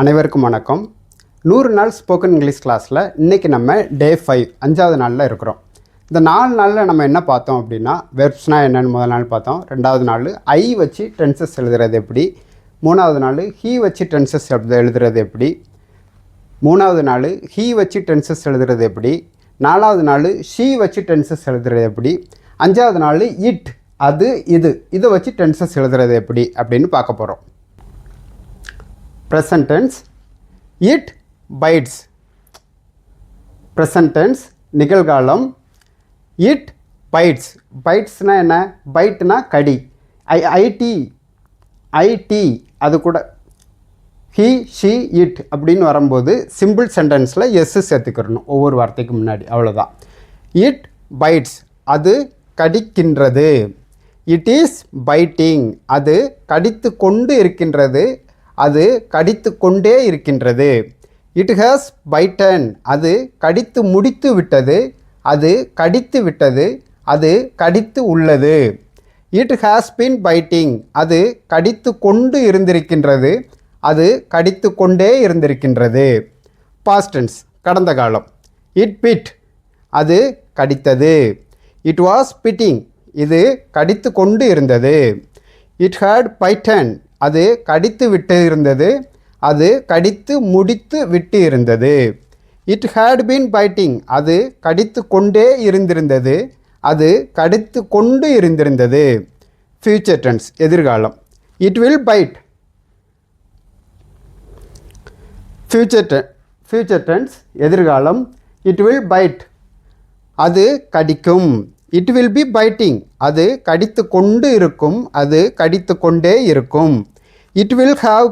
அனைவருக்கும் வணக்கம். நூறு நாள் ஸ்போக்கன் இங்கிலீஷ் கிளாஸில் இன்றைக்கி நம்ம டே ஃபைவ் அஞ்சாவது நாளில் இருக்கிறோம். இந்த நாலு நாளில் நம்ம என்ன பார்த்தோம் அப்படின்னா வெர்ப்ஸ்னால் என்னென்னு முதல் நாள் பார்த்தோம் ரெண்டாவது நாள் ஐ வச்சு டென்சஸ் எழுதுறது எப்படி மூணாவது நாள் ஹீ வச்சு டென்சஸ் எழுதுறது எப்படி மூணாவது நாள் ஹீ வச்சு டென்சஸ் எழுதுறது எப்படி நாலாவது நாள் ஷீ வச்சு டென்சஸ் எழுதுறது எப்படி அஞ்சாவது நாள் இட் அது இது இதை வச்சு டென்சஸ் எழுதுறது எப்படி அப்படின்னு பார்க்க போகிறோம் present tense it bites present tense நிகழ்காலம் இட் பைட்ஸ் பைட்ஸ்னால் என்ன? பைட்னா கடி. ஐ ஐடி ஐடி அது கூட ஹி ஷி இட் அப்படின்னு வரும்போது சிம்பிள் சென்டென்ஸில் எஸ்ஸு சேர்த்துக்கிறணும். ஒவ்வொரு வார்த்தைக்கு முன்னாடி. அவ்வளோதான் இட் பைட்ஸ் அது கடிக்கின்றது. இட் இஸ் பைட்டிங் அது கடித்து கொண்டு இருக்கின்றது. அது கடித்து கொண்டே இருக்கின்றது. இட் ஹேஸ் பைட்டன் அது கடித்து முடித்து விட்டது. அது கடித்து விட்டது. அது கடித்து உள்ளது. இட் ஹேஸ் பின் பைட்டிங் அது கடித்து கொண்டு இருந்திருக்கின்றது. அது கடித்து கொண்டே இருந்திருக்கின்றது. பாஸ்டன்ஸ் கடந்த காலம். இட் பிட் அது கடித்தது. இட் வாஸ் பிட்டிங் இது கடித்து கொண்டு இருந்தது. இட் ஹேட் பைட்டன் அது கடித்து விட்டு இருந்தது அது கடித்து முடித்து விட்டு இருந்தது இட் ஹேட் பீன் பைட்டிங் அது கடித்து கொண்டே இருந்திருந்தது. அது கடித்து கொண்டு இருந்திருந்தது. ஃபியூச்சர் டென்ஸ் எதிர்காலம். It will bite future ten future tense எதிர்காலம். இட் வில் பைட் அது கடிக்கும். இட் வில் பி பைட்டிங் அது கடித்து கொண்டு இருக்கும். அது கடித்து கொண்டே இருக்கும். இட் வில் ஹாவ்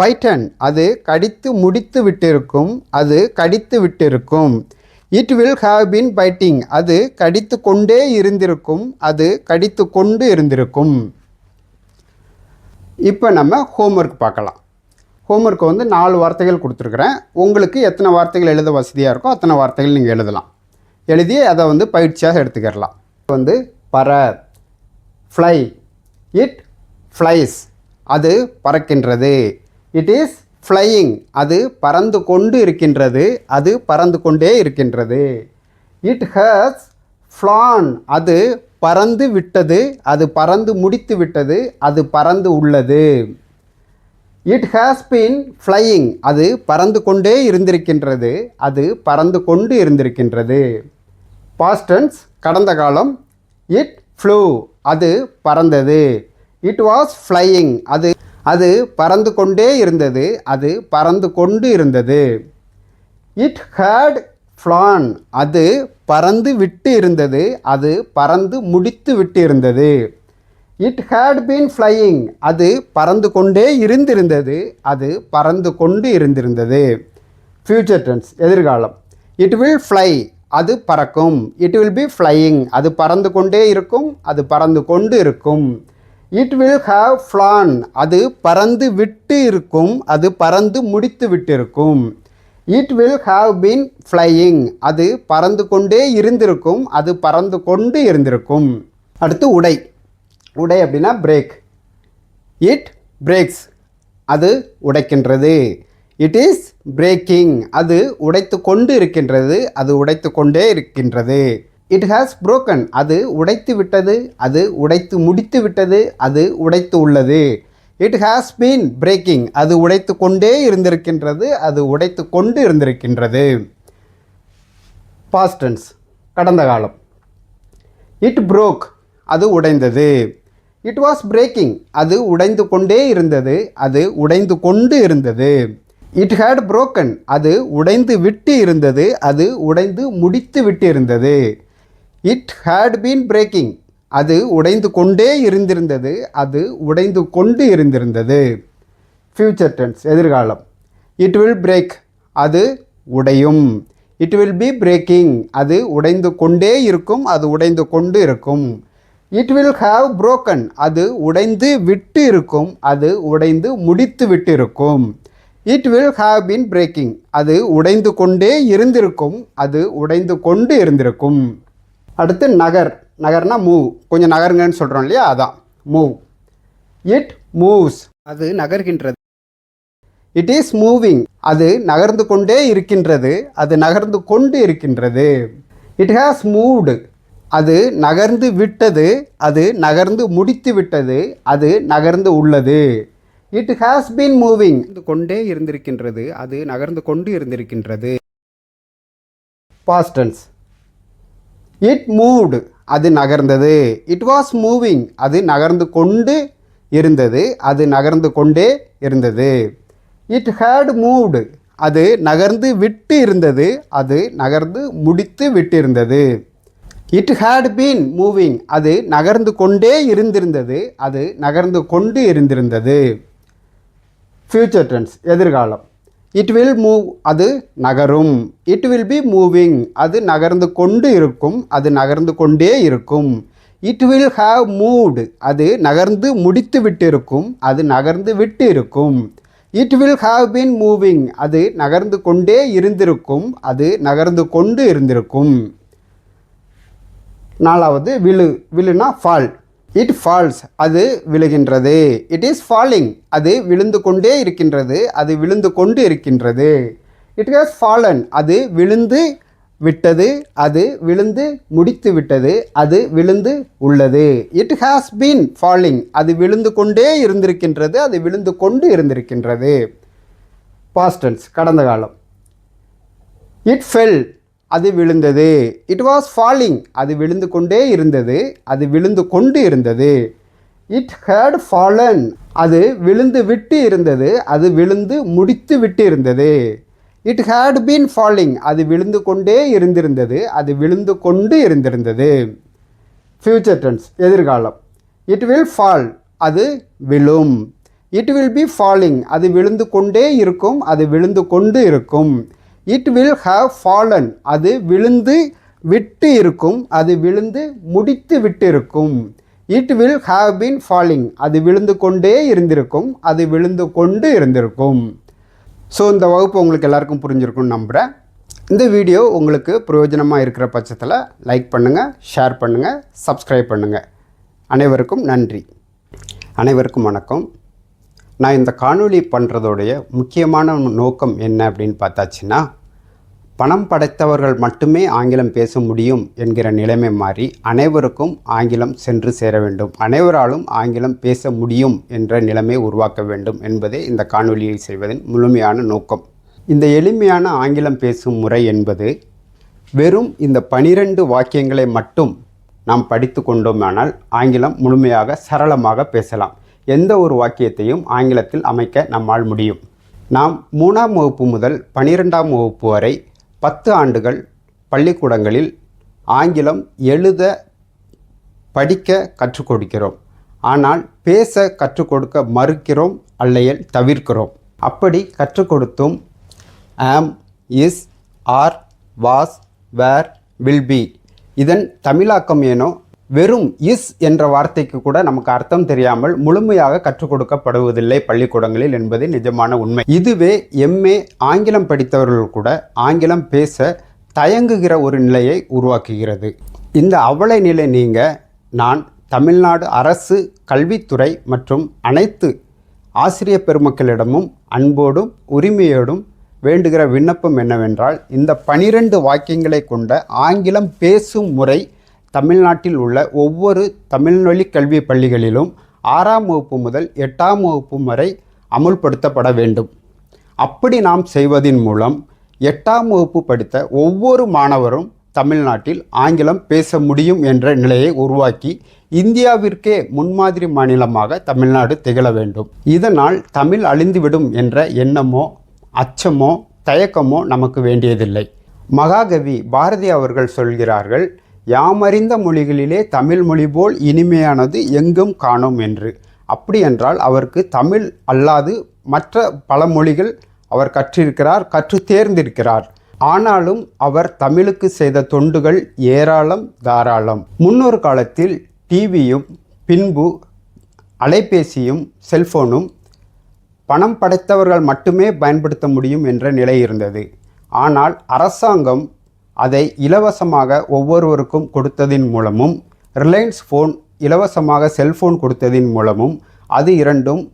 பைட்டன் அது கடித்து முடித்து விட்டிருக்கும். அது கடித்து விட்டிருக்கும். It will have been biting அது கடித்து கொண்டே இருந்திருக்கும். அது கடித்து கொண்டு இருந்திருக்கும். இப்போ நம்ம ஹோம்ஒர்க் பார்க்கலாம். ஹோம்ஒர்க் வந்து நாலு வார்த்தைகள் கொடுத்துருக்குறேன். உங்களுக்கு எத்தனை வார்த்தைகள் எழுத வசதியாக இருக்கோ அத்தனை வார்த்தைகள் நீங்கள் எழுதலாம். எழுதி அதை வந்து பயிற்சியாக எடுத்துக்கிடலாம். வந்து பற ஃப்ளை இட் ஃப்ளைஸ் அது பறக்கின்றது. இட் இஸ் ஃப்ளையிங் அது பறந்து கொண்டு இருக்கின்றது. அது பறந்து கொண்டே இருக்கின்றது. இட் ஹஸ் ஃப்ளான் அது பறந்து விட்டது. அது பறந்து முடித்து விட்டது. அது பறந்து உள்ளது. இட் ஹேஸ் பீன் ஃப்ளையிங் அது பறந்து கொண்டே இருந்திருக்கின்றது. அது பறந்து கொண்டு இருந்திருக்கின்றது. பாஸ்டன்ஸ் கடந்த காலம் இட் ஃப்ளூ அது பறந்தது. இட் வாஸ் ஃப்ளையிங் அது அது பறந்து கொண்டே இருந்தது அது பறந்து கொண்டு இருந்தது. இட் ஹேட் ஃப்ளான் அது பறந்து விட்டு இருந்தது அது பறந்து முடித்து விட்டு இருந்தது. இட் ஹேட் பீன் ஃப்ளையிங் அது பறந்து கொண்டே இருந்திருந்தது அது பறந்து கொண்டு இருந்திருந்தது. ஃப்யூச்சர் டென்ஸ் எதிர்காலம். இட் வில் ஃப்ளை அது பறக்கும். இட் வில் பி ஃப்ளையிங் அது பறந்து கொண்டே இருக்கும் அது பறந்து கொண்டு இருக்கும். இட் வில் ஹாவ் ஃப்ளான் அது பறந்து விட்டு இருக்கும் அது பறந்து முடித்து விட்டிருக்கும். It will have been flying அது பறந்து கொண்டே இருந்திருக்கும் அது பறந்து கொண்டு இருந்திருக்கும். அடுத்து உடை. உடை அப்படின்னா பிரேக் இட் பிரேக்ஸ் அது உடைக்கின்றது. இட் இஸ் பிரேக்கிங் அது உடைத்து கொண்டு இருக்கின்றது. அது உடைத்து கொண்டே இருக்கின்றது. இட் ஹாஸ் புரோக்கன் அது உடைத்து விட்டது. அது உடைத்து முடித்து விட்டது. அது உடைத்து உள்ளது. இட் ஹாஸ் பீன் பிரேக்கிங் அது உடைத்து கொண்டே இருந்திருக்கின்றது. அது உடைத்து கொண்டு இருந்திருக்கின்றது. பாஸ்டன்ஸ் கடந்த காலம். இட் புரோக் அது உடைந்தது. இட் வாஸ் பிரேக்கிங் அது உடைந்து கொண்டே இருந்தது. அது உடைந்து கொண்டு இருந்தது. இட் ஹேட் புரோக்கன் அது உடைந்து விட்டு இருந்தது. அது உடைந்து முடித்து விட்டு இருந்தது. இட் ஹேட் பீன் பிரேக்கிங் அது உடைந்து கொண்டே இருந்திருந்தது. அது உடைந்து கொண்டு இருந்திருந்தது. ஃபியூச்சர் டென்ஸ் எதிர்காலம். இட் வில் பிரேக் அது உடையும். இட் வில் பி பிரேக்கிங் அது உடைந்து கொண்டே இருக்கும். அது உடைந்து கொண்டு இருக்கும். இட் வில் ஹாவ் புரோக்கன் அது உடைந்து விட்டு இருக்கும். அது உடைந்து முடித்து விட்டு இருக்கும். It will have been breaking அது உடைந்து கொண்டே இருந்திருக்கும். அது உடைந்து கொண்டு இருந்திருக்கும். அடுத்து நகர். நகர்னா மூவ் கொஞ்சம் நகருங்கன்னு சொல்கிறோம் இல்லையா? அதான். மூவ் இட் மூவ்ஸ் அது நகர்கின்றது. இட் இஸ் மூவிங் அது நகர்ந்து கொண்டே இருக்கின்றது. அது நகர்ந்து கொண்டு இருக்கின்றது. இட் ஹாஸ் மூவ்டு அது நகர்ந்து விட்டது. அது நகர்ந்து முடித்து விட்டது. அது நகர்ந்து உள்ளது. இட் ஹாஸ் பீன் மூவிங் கொண்டே இருந்திருக்கின்றது. அது நகர்ந்து கொண்டு இருந்திருக்கின்றது. பாஸ்டன்ஸ் இட் மூவ்டு அது நகர்ந்தது. இட் வாஸ் மூவிங் அது நகர்ந்து கொண்டு இருந்தது. அது நகர்ந்து கொண்டே இருந்தது. இட் ஹேட் மூவ்டு அது நகர்ந்து விட்டு இருந்தது. அது நகர்ந்து முடித்து விட்டிருந்தது இட் ஹேட் பீன் மூவிங் அது நகர்ந்து கொண்டே இருந்திருந்தது. அது நகர்ந்து கொண்டு இருந்திருந்தது. ஃப்யூச்சர் டென்ஸ் எதிர்காலம். இட் வில் மூவ் அது நகரும். இட் வில் பி மூவிங் அது நகர்ந்து கொண்டு இருக்கும் அது நகர்ந்து கொண்டே இருக்கும். இட் வில் ஹாவ் மூவ்டு அது நகர்ந்து முடித்து விட்டிருக்கும் அது நகர்ந்து விட்டு இருக்கும் it will have been moving அது நகர்ந்து கொண்டே இருந்திருக்கும் அது நகர்ந்து கொண்டு இருந்திருக்கும். நாலாவது விழு விழுனா ஃபால் இட் ஃபால்ஸ் அது விழுகின்றது. இட் இஸ் ஃபாலிங் அது விழுந்து கொண்டே இருக்கின்றது அது விழுந்து கொண்டு இருக்கின்றது. இட் ஹாஸ் ஃபாலன் அது விழுந்து விட்டது அது விழுந்து முடித்து விட்டது அது விழுந்து உள்ளது. இட் ஹாஸ் பீன் ஃபாலிங் அது விழுந்து கொண்டே இருந்திருக்கின்றது அது விழுந்து கொண்டு இருந்திருக்கின்றது. பாஸ்டன்ஸ் கடந்த காலம். இட் ஃபெல் அது விழுந்தது. இட் வாஸ் ஃபாலிங் அது விழுந்து கொண்டே இருந்தது. அது விழுந்து கொண்டு இருந்தது. இட் ஹேட் ஃபாலன் அது விழுந்து விட்டு இருந்தது. அது விழுந்து முடித்து விட்டு இருந்தது. இட் ஹேட் பீன் ஃபாலிங் அது விழுந்து கொண்டே இருந்திருந்தது. அது விழுந்து கொண்டு இருந்திருந்தது. ஃப்யூச்சர் டென்ஸ் எதிர்காலம். இட் வில் ஃபால் அது விழும். இட் வில் பி ஃபாலிங் அது விழுந்து கொண்டே இருக்கும். அது விழுந்து கொண்டு இருக்கும். இட் வில் ஹாவ் ஃபாலன் அது விழுந்து விட்டு இருக்கும். அது விழுந்து முடித்து விட்டு இருக்கும். It will have been falling அது விழுந்து கொண்டே இருந்திருக்கும். அது விழுந்து கொண்டு இருந்திருக்கும். ஸோ இந்த வகுப்பு உங்களுக்கு எல்லாருக்கும் புரிஞ்சிருக்கும்னு நம்புகிறேன் இந்த வீடியோ உங்களுக்கு பிரயோஜனமாக இருக்கிற பட்சத்தில் லைக் பண்ணுங்கள் ஷேர் பண்ணுங்கள் சப்ஸ்கிரைப் பண்ணுங்கள் அனைவருக்கும் நன்றி. அனைவருக்கும் வணக்கம். நான் இந்த காணொளி பண்ணுறதோடைய முக்கியமான நோக்கம் என்ன அப்படின்னு பார்த்தாச்சுன்னா பணம் படைத்தவர்கள் மட்டுமே ஆங்கிலம் பேச முடியும் என்கிற நிலைமை மாறி அனைவருக்கும் ஆங்கிலம் சென்று சேர வேண்டும். அனைவராலும் ஆங்கிலம் பேச முடியும் என்ற நிலைமை உருவாக்க வேண்டும் என்பதே இந்த காணொலியை செய்வதன் முழுமையான நோக்கம். இந்த எளிமையான ஆங்கிலம் பேசும் முறை என்பது வெறும் இந்த பனிரெண்டு வாக்கியங்களை மட்டும் நாம் படித்து கொண்டோமானால் ஆங்கிலம் முழுமையாக சரளமாக பேசலாம். எந்த ஒரு வாக்கியத்தையும் ஆங்கிலத்தில் அமைக்க நம்மால் முடியும். நாம் மூணாம் வகுப்பு முதல் பனிரெண்டாம் வகுப்பு வரை பத்து ஆண்டுகள் பள்ளிக்கூடங்களில் ஆங்கிலம் எழுத படிக்க கற்றுக் கொடுக்கிறோம். ஆனால் பேச கற்றுக் கொடுக்க மறுக்கிறோம் அல்லையல் தவிர்க்கிறோம். அப்படி கற்றுக் கொடுத்தும் am is are was were will be இதன் தமிழாக்கம் ஏனோ வெறும் இஸ் என்ற வார்த்தைக்கு கூட நமக்கு அர்த்தம் தெரியாமல் முழுமையாக கற்றுக் கொடுக்கப்படுவதில்லை பள்ளிக்கூடங்களில் என்பது நிஜமான உண்மை. இதுவே எம்ஏ ஆங்கிலம் படித்தவர்கள் கூட ஆங்கிலம் பேச தயங்குகிற ஒரு நிலையை உருவாக்குகிறது. இந்த அவலை நிலை நீங்க நான் தமிழ்நாடு அரசு கல்வித்துறை மற்றும் அனைத்து ஆசிரிய பெருமக்களிடமும் அன்போடும் உரிமையோடும் வேண்டுகிற விண்ணப்பம் என்னவென்றால் இந்த பனிரெண்டு வாக்கியங்களை கொண்ட ஆங்கிலம் பேசும் முறை தமிழ்நாட்டில் உள்ள ஒவ்வொரு தமிழ்வழி கல்வி பள்ளிகளிலும் ஆறாம் வகுப்பு முதல் எட்டாம் வகுப்பு வரை அமுல்படுத்தப்பட வேண்டும். அப்படி நாம் செய்வதின் மூலம் எட்டாம் வகுப்பு படித்த ஒவ்வொரு மாணவரும் தமிழ்நாட்டில் ஆங்கிலம் பேச முடியும் என்ற நிலையை உருவாக்கி இந்தியாவிற்கே முன்மாதிரி மாநிலமாக தமிழ்நாடு திகழ வேண்டும். இதனால் தமிழ் அழிந்துவிடும் என்ற எண்ணமோ அச்சமோ தயக்கமோ நமக்கு வேண்டியதில்லை. மகாகவி பாரதி அவர்கள் சொல்கிறார்கள் யாமறிந்த மொழிகளிலே தமிழ் மொழி போல் இனிமையானது எங்கும் காணோம் என்று. அப்படி என்றால் அவருக்கு தமிழ் அல்லாது மற்ற பல மொழிகள் அவர் கற்றிருக்கிறார் கற்று தேர்ந்திருக்கிறார். ஆனாலும் அவர் தமிழுக்கு செய்த தொண்டுகள் ஏராளம் தாராளம். முன்னொரு காலத்தில் டிவியும் பின்பு அலைபேசியும் செல்போனும் பணம் படைத்தவர்கள் மட்டுமே பயன்படுத்த முடியும் என்ற நிலை இருந்தது. ஆனால் அரசாங்கம் அதை இலவசமாக ஒவ்வொருவருக்கும் கொடுத்ததின் மூலமும் ரிலையன்ஸ் ஃபோன் இலவசமாக செல்ஃபோன் கொடுத்ததின் மூலமும் அது இரண்டும்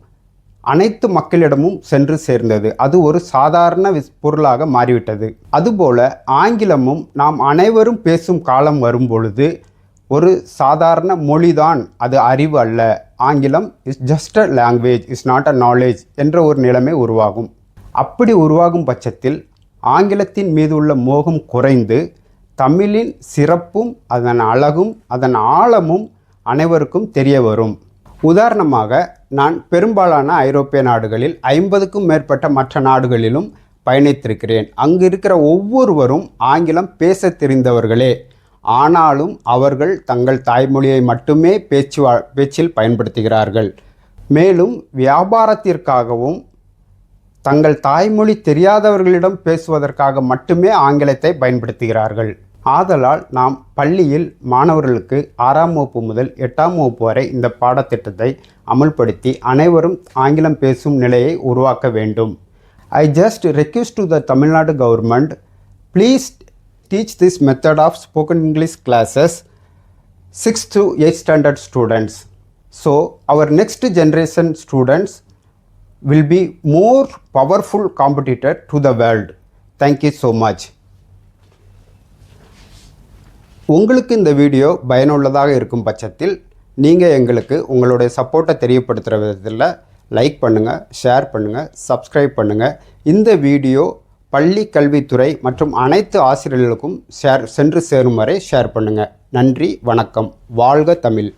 அனைத்து மக்களிடமும் சென்று சேர்ந்தது. அது ஒரு சாதாரண விஸ்- பொருளாக மாறிவிட்டது. அதுபோல ஆங்கிலமும் நாம் அனைவரும் பேசும் காலம் வரும்பொழுது ஒரு சாதாரண மொழிதான் அது அறிவு அல்ல. ஆங்கிலம் is just a language is not a knowledge என்ற ஒரு நிலைமை உருவாகும். அப்படி உருவாகும் பட்சத்தில் ஆங்கிலத்தின் மீது உள்ள மோகம் குறைந்து தமிழின் சிறப்பும் அதன் அழகும் அதன் ஆழமும் அனைவருக்கும் தெரிய வரும். உதாரணமாக நான் பெரும்பாலான ஐரோப்பிய நாடுகளில் ஐம்பதுக்கும் மேற்பட்ட மற்ற நாடுகளிலும் பயணித்திருக்கிறேன். அங்கு இருக்கிற ஒவ்வொருவரும் ஆங்கிலம் பேச தெரிந்தவர்களே. ஆனாலும் அவர்கள் தங்கள் தாய்மொழியை மட்டுமே பேச்சு வா- பேச்சில் பயன்படுத்துகிறார்கள். மேலும் வியாபாரத்திற்காகவும் தங்கள் தாய்மொழி தெரியாதவர்களிடம் பேசுவதற்காக மட்டுமே ஆங்கிலத்தை பயன்படுத்துகிறார்கள். ஆதலால் நாம் பள்ளியில் மாணவர்களுக்கு ஆறாம் வகுப்பு முதல் எட்டாம் வகுப்பு வரை இந்த பாடத்திட்டத்தை அமுல்படுத்தி அனைவரும் ஆங்கிலம் பேசும் நிலையை உருவாக்க வேண்டும். I just request to the Tamil Nadu government please teach this method of spoken English classes six to eight standard students so our next generation students will be more powerful competitor to the world. Thank you so much. உங்களுக்கு இந்த video பயனுள்ளதாக இருக்கும் பட்சத்தில் நீங்கள் எங்களுக்கு உங்களுடைய சப்போர்ட்டை தெரியப்படுத்துகிற விதத்தில் லைக் பண்ணுங்கள் ஷேர் பண்ணுங்கள் சப்ஸ்கிரைப் பண்ணுங்கள் இந்த வீடியோ பள்ளி கல்வித்துறை மற்றும் அனைத்து ஆசிரியர்களுக்கும் ஷேர் சென்று சேரும் வரை ஷேர் பண்ணுங்கள் நன்றி வணக்கம் வாழ்க தமிழ்